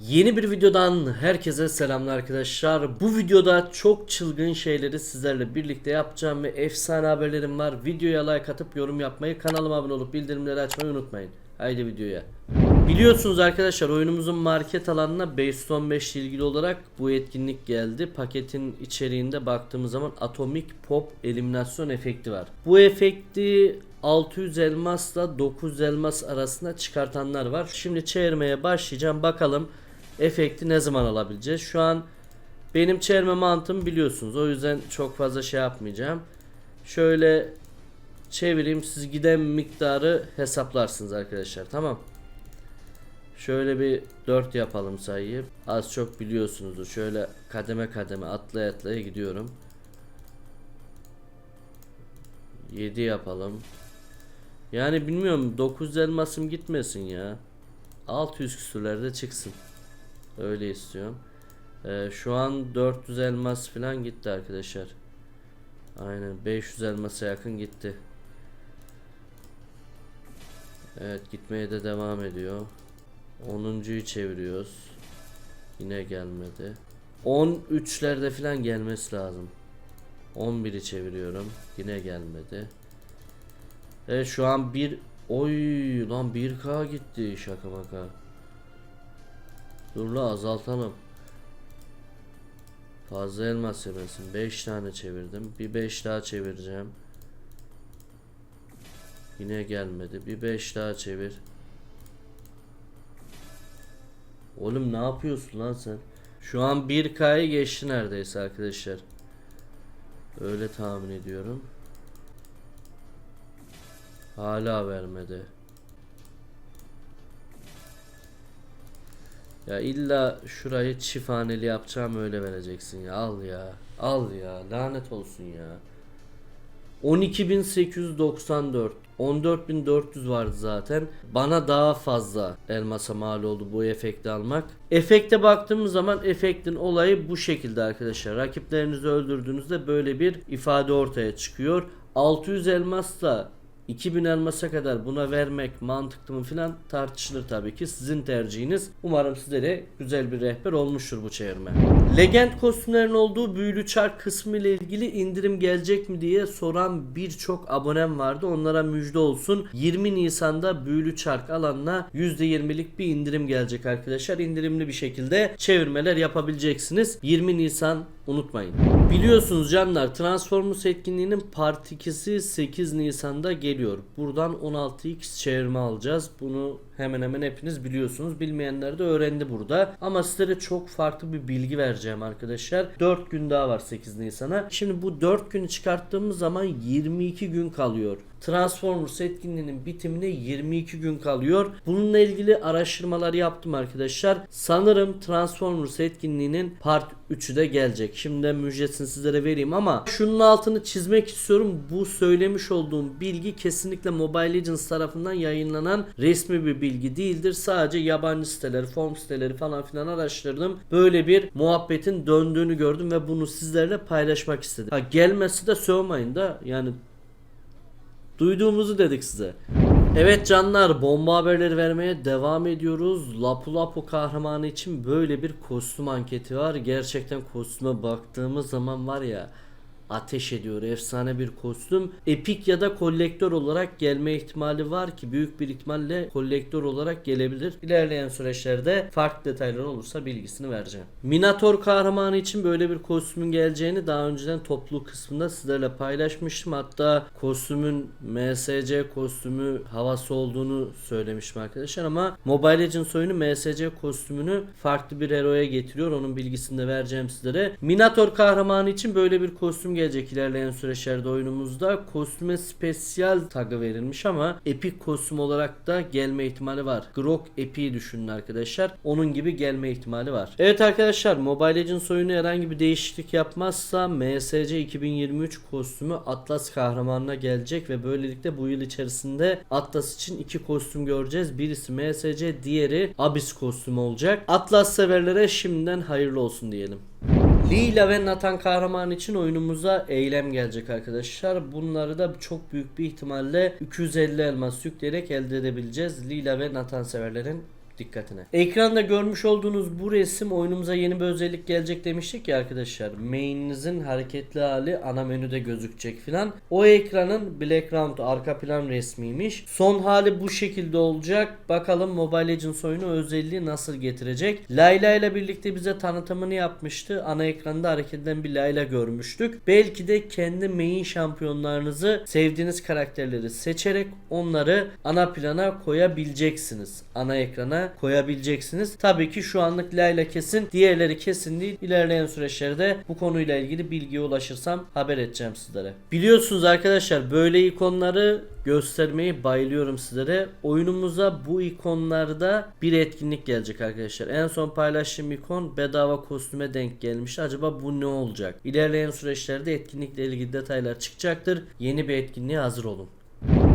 Yeni bir videodan herkese selamlar arkadaşlar. Bu videoda çok çılgın şeyleri sizlerle birlikte yapacağım ve efsane haberlerim var. Videoya like atıp yorum yapmayı, kanalıma abone olup bildirimleri açmayı unutmayın. Haydi videoya. Biliyorsunuz arkadaşlar oyunumuzun market alanına Base 15 ile ilgili olarak bu etkinlik geldi. Paketin içeriğinde baktığımız zaman Atomic Pop eliminasyon efekti var. Bu efekti 600 elmasla 900 elmas arasında çıkartanlar var. Şimdi çevirmeye başlayacağım. Bakalım efekti ne zaman alabileceğiz. Şu an benim çevirme mantığımı biliyorsunuz. O yüzden çok fazla şey yapmayacağım. Şöyle çevireyim. Siz giden miktarı hesaplarsınız arkadaşlar. Tamam. Şöyle bir 4 yapalım sayıyı. Az çok biliyorsunuzdur. Şöyle kademe kademe atlaya atlaya gidiyorum. 7 yapalım. Yani bilmiyorum 9 elmasım gitmesin ya. 600 küsürlerde çıksın. Öyle istiyorum. Ee, şu an 400 elmas falan gitti arkadaşlar. Aynen 500 elmasa yakın gitti. Evet gitmeye de devam ediyor. 10.yu çeviriyoruz. Yine gelmedi. 13'lerde falan gelmesi lazım. 11'i çeviriyorum. Yine gelmedi. Evet şu an bir oy lan 1k gitti şaka maka. Dur azaltalım. Fazla elmas yemesin. 5 tane çevirdim. Bir 5 daha çevireceğim. Yine gelmedi. Bir 5 daha çevir. Oğlum ne yapıyorsun lan sen? Şu an 1K'yı geçti neredeyse arkadaşlar. Öyle tahmin ediyorum. Hala vermedi. Ya illa şurayı çifthaneli yapacağım öyle vereceksin ya. Al ya. Al ya. Lanet olsun ya. 12.894 14.400 vardı zaten. Bana daha fazla elmasa mal oldu bu efekti almak. Efekte baktığımız zaman efektin olayı bu şekilde arkadaşlar. Rakiplerinizi öldürdüğünüzde böyle bir ifade ortaya çıkıyor. 600 elmasla 2000 elmasa kadar buna vermek mantıklı mı filan tartışılır tabii ki. Sizin tercihiniz. Umarım sizlere güzel bir rehber olmuştur bu çevirme. Legend kostümlerin olduğu büyülü çark kısmı ile ilgili indirim gelecek mi diye soran birçok abonem vardı. Onlara müjde olsun. 20 Nisan'da büyülü çark alanına %20'lik bir indirim gelecek arkadaşlar. İndirimli bir şekilde çevirmeler yapabileceksiniz. 20 Nisan unutmayın. Biliyorsunuz canlar Transformers etkinliğinin part 2'si 8 Nisan'da geliyor. Buradan 16x çevirme alacağız. Bunu hemen hemen hepiniz biliyorsunuz. Bilmeyenler de öğrendi burada. Ama sizlere çok farklı bir bilgi vereceğim arkadaşlar. 4 gün daha var 8 Nisan'a. Şimdi bu 4 günü çıkarttığımız zaman 22 gün kalıyor. Transformers etkinliğinin bitimine 22 gün kalıyor. Bununla ilgili araştırmalar yaptım arkadaşlar. Sanırım Transformers etkinliğinin part 3'ü de gelecek. Şimdiden müjdesini sizlere vereyim ama şunun altını çizmek istiyorum. Bu söylemiş olduğum bilgi kesinlikle Mobile Legends tarafından yayınlanan resmi bir bilgi değildir. Sadece yabancı siteleri, form siteleri falan filan araştırdım. Böyle bir muhabbetin döndüğünü gördüm ve bunu sizlerle paylaşmak istedim. Ha gelmesi de sövmeyin da yani Duyduğumuzu dedik size. Evet canlar bomba haberleri vermeye devam ediyoruz. Lapu Lapu kahramanı için böyle bir kostüm anketi var. Gerçekten kostüme baktığımız zaman var ya ateş ediyor. Efsane bir kostüm. Epik ya da kolektör olarak gelme ihtimali var ki büyük bir ihtimalle kolektör olarak gelebilir. İlerleyen süreçlerde farklı detaylar olursa bilgisini vereceğim. Minator kahramanı için böyle bir kostümün geleceğini daha önceden topluluk kısmında sizlerle paylaşmıştım. Hatta kostümün MSC kostümü havası olduğunu söylemiştim arkadaşlar ama Mobile Legends oyunu MSC kostümünü farklı bir heroya getiriyor. Onun bilgisini de vereceğim sizlere. Minator kahramanı için böyle bir kostüm gelecek ilerleyen süreçlerde oyunumuzda. Kostüme spesyal tagı verilmiş ama epik kostüm olarak da gelme ihtimali var. Grok Epic'i düşünün arkadaşlar. Onun gibi gelme ihtimali var. Evet arkadaşlar Mobile Legends oyunu herhangi bir değişiklik yapmazsa MSC 2023 kostümü Atlas kahramanına gelecek ve böylelikle bu yıl içerisinde Atlas için iki kostüm göreceğiz. Birisi MSC, diğeri Abyss kostümü olacak. Atlas severlere şimdiden hayırlı olsun diyelim. Lila ve Nathan kahraman için oyunumuza eylem gelecek arkadaşlar. Bunları da çok büyük bir ihtimalle 250 elmas yükleyerek elde edebileceğiz. Lila ve Nathan severlerin dikkatine. Ekranda görmüş olduğunuz bu resim oyunumuza yeni bir özellik gelecek demiştik ya arkadaşlar. Main'inizin hareketli hali ana menüde gözükecek filan. O ekranın background arka plan resmiymiş. Son hali bu şekilde olacak. Bakalım Mobile Legends oyunu özelliği nasıl getirecek. Layla ile birlikte bize tanıtımını yapmıştı. Ana ekranda hareket eden bir Layla görmüştük. Belki de kendi main şampiyonlarınızı sevdiğiniz karakterleri seçerek onları ana plana koyabileceksiniz. Ana ekrana koyabileceksiniz. Tabii ki şu anlık Layla kesin, diğerleri kesin değil. İlerleyen süreçlerde bu konuyla ilgili bilgiye ulaşırsam haber edeceğim sizlere. Biliyorsunuz arkadaşlar böyle ikonları göstermeyi bayılıyorum sizlere. Oyunumuza bu ikonlarda bir etkinlik gelecek arkadaşlar. En son paylaştığım ikon bedava kostüme denk gelmişti. Acaba bu ne olacak? İlerleyen süreçlerde etkinlikle ilgili detaylar çıkacaktır. Yeni bir etkinliğe hazır olun.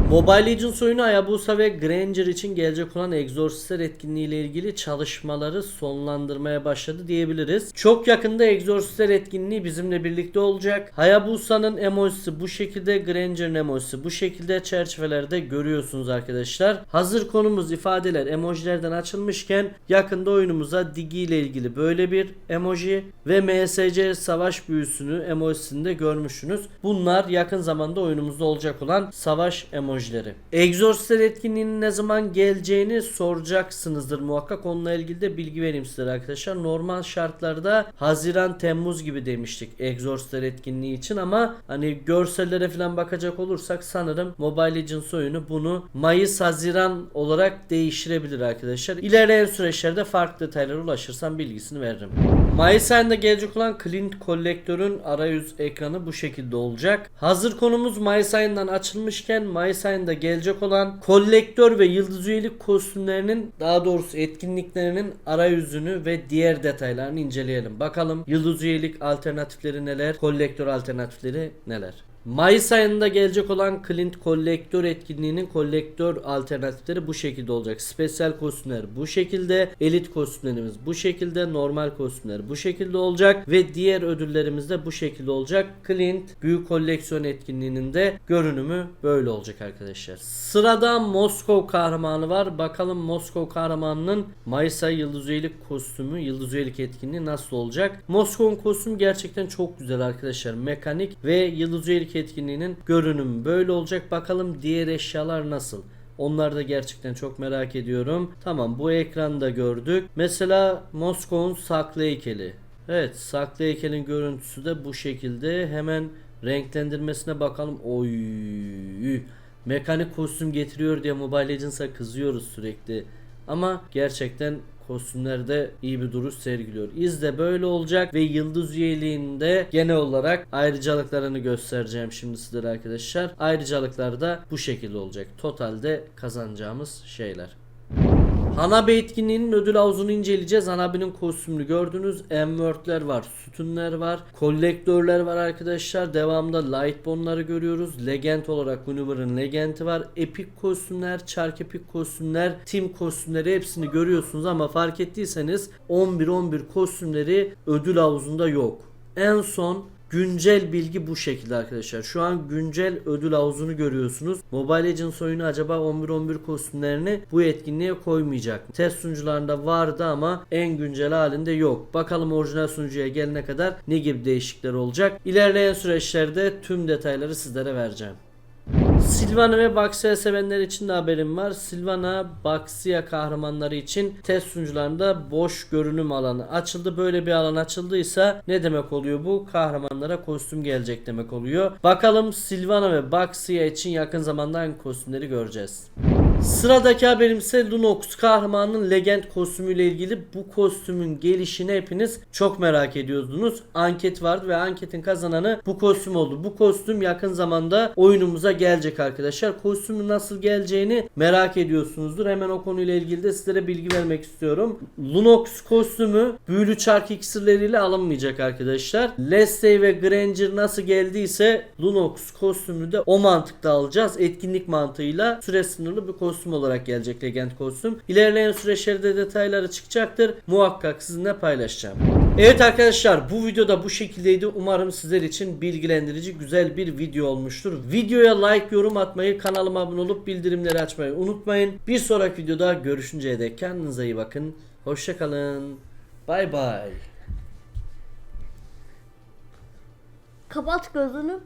Mobile Legends oyunu Hayabusa ve Granger için gelecek olan Exorcistler etkinliği ile ilgili çalışmaları sonlandırmaya başladı diyebiliriz. Çok yakında Exorcistler etkinliği bizimle birlikte olacak. Hayabusa'nın emojisi bu şekilde, Granger'ın emojisi bu şekilde çerçevelerde görüyorsunuz arkadaşlar. Hazır konumuz ifadeler emojilerden açılmışken yakında oyunumuza Digi ile ilgili böyle bir emoji ve MSC savaş büyüsünü emojisini de görmüşsünüz. Bunlar yakın zamanda oyunumuzda olacak olan savaş emojileri. Exorcistler etkinliğinin ne zaman geleceğini soracaksınızdır muhakkak. Onunla ilgili de bilgi vereyim sizlere arkadaşlar. Normal şartlarda Haziran Temmuz gibi demiştik Exorcistler etkinliği için ama hani görsellere falan bakacak olursak sanırım Mobile Legends oyunu bunu Mayıs Haziran olarak değiştirebilir arkadaşlar. İlerleyen süreçlerde farklı detaylara ulaşırsam bilgisini veririm. Ayında gelecek olan Clint Collector'un arayüz ekranı bu şekilde olacak. Hazır konumuz ayından açılmışken ayında gelecek olan kolektör ve yıldız üyelik kostümlerinin daha doğrusu etkinliklerinin arayüzünü ve diğer detaylarını inceleyelim. Bakalım yıldız üyelik alternatifleri neler, kolektör alternatifleri neler. Mayıs ayında gelecek olan Clint Collector etkinliğinin kolektör alternatifleri bu şekilde olacak. Spesyal kostümler bu şekilde, elit kostümlerimiz bu şekilde, normal kostümler bu şekilde olacak ve diğer ödüllerimiz de bu şekilde olacak. Clint büyük koleksiyon etkinliğinin de görünümü böyle olacak arkadaşlar. Sırada Moskov kahramanı var. Bakalım Moskov kahramanının Mayıs ayı yıldız üyelik kostümü, yıldız üyelik etkinliği nasıl olacak? Moskov'un kostümü gerçekten çok güzel arkadaşlar. Mekanik ve yıldız üyelik etkinliğinin görünümü böyle olacak. Bakalım diğer eşyalar nasıl? Onları da gerçekten çok merak ediyorum. Tamam bu ekranda gördük. Mesela Moskov'un saklı heykeli. Evet saklı heykelin görüntüsü de bu şekilde. Hemen renklendirmesine bakalım. Oy. Mekanik kostüm getiriyor diye Mobile Legends'a kızıyoruz sürekli. Ama gerçekten kostümlerde iyi bir duruş sergiliyor. İz de böyle olacak ve yıldız üyeliğinde genel olarak ayrıcalıklarını göstereceğim şimdi sizlere arkadaşlar. Ayrıcalıklar da bu şekilde olacak. Totalde kazanacağımız şeyler. Hanabi etkinliğinin ödül havuzunu inceleyeceğiz. Hanabi'nin kostümünü gördünüz. Emword'ler var, sütunlar var, kolektörler var arkadaşlar. Devamında Lightbone'ları görüyoruz. Legend olarak Univer'ın Legend'i var. Epic kostümler, Çark Epic kostümler, Team kostümleri hepsini görüyorsunuz ama fark ettiyseniz 11-11 kostümleri ödül havuzunda yok. En son Güncel bilgi bu şekilde arkadaşlar. Şu an güncel ödül havuzunu görüyorsunuz. Mobile Legends oyunu acaba 11-11 kostümlerini bu etkinliğe koymayacak. mı? Test sunucularında vardı ama en güncel halinde yok. Bakalım orijinal sunucuya gelene kadar ne gibi değişiklikler olacak. İlerleyen süreçlerde tüm detayları sizlere vereceğim. Sylvana ve Baxia sevenler için de haberim var. Sylvana, Baxia kahramanları için test sunucularında boş görünüm alanı açıldı. Böyle bir alan açıldıysa ne demek oluyor bu? Kahramanlara kostüm gelecek demek oluyor. Bakalım Sylvana ve Baxia için yakın zamanda hangi kostümleri göreceğiz. Sıradaki haberim ise Lunox kahramanının legend kostümüyle ilgili bu kostümün gelişini hepiniz çok merak ediyordunuz. Anket vardı ve anketin kazananı bu kostüm oldu. Bu kostüm yakın zamanda oyunumuza gelecek arkadaşlar. Kostümün nasıl geleceğini merak ediyorsunuzdur. Hemen o konuyla ilgili de sizlere bilgi vermek istiyorum. Lunox kostümü büyülü çark iksirleriyle alınmayacak arkadaşlar. Leslie ve Granger nasıl geldiyse Lunox kostümünü de o mantıkta alacağız. Etkinlik mantığıyla süre sınırlı bir kostüm olarak gelecek Legend kostüm. İlerleyen süreçlerde detayları çıkacaktır. Muhakkak sizinle paylaşacağım. Evet arkadaşlar bu videoda bu şekildeydi. Umarım sizler için bilgilendirici güzel bir video olmuştur. Videoya like, yorum atmayı, kanalıma abone olup bildirimleri açmayı unutmayın. Bir sonraki videoda görüşünceye dek kendinize iyi bakın. Hoşçakalın. Bay bay. Kapat gözünü.